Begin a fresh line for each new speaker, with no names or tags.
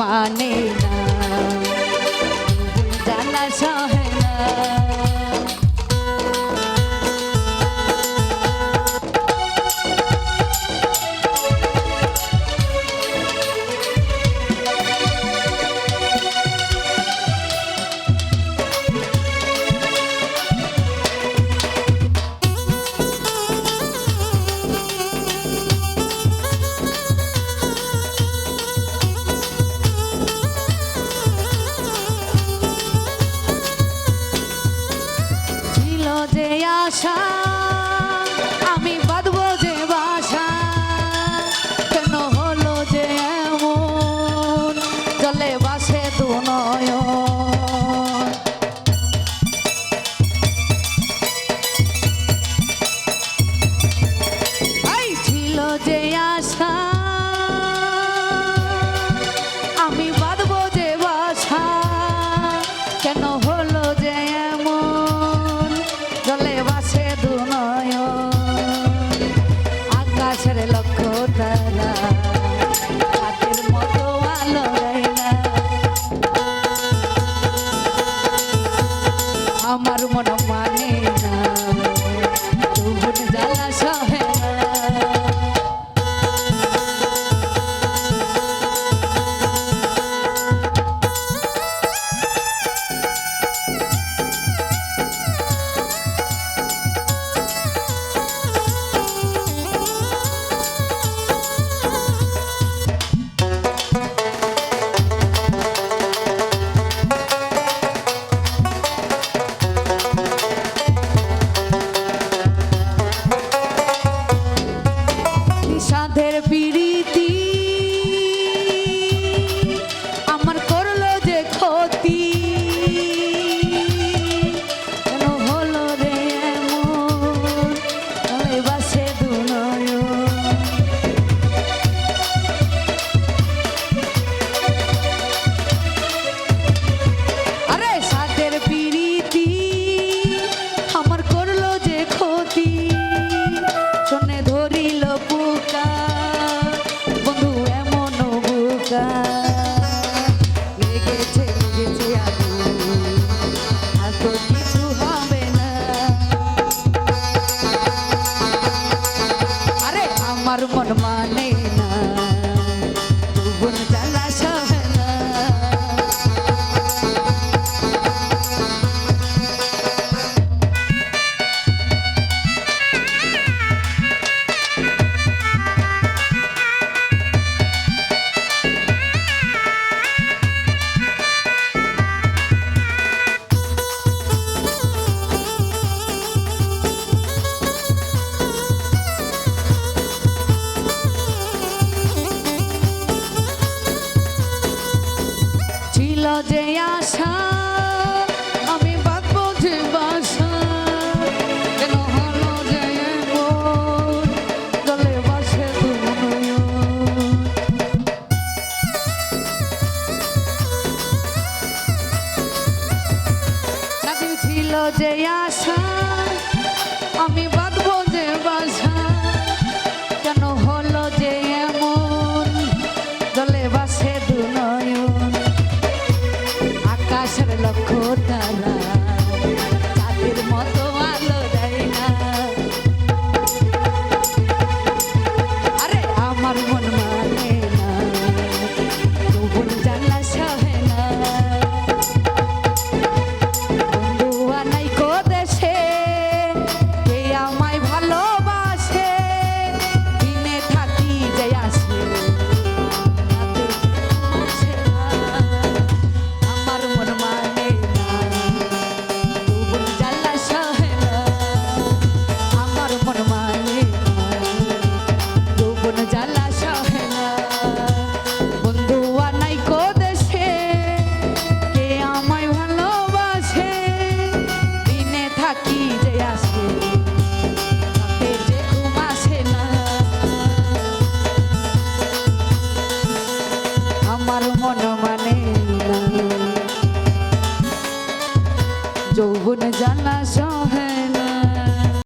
মানে আমি বাঁধব যে বাসা কেন হলো যে এমন? চলে বাসে দু নয় day cantare pili Lode Jasper.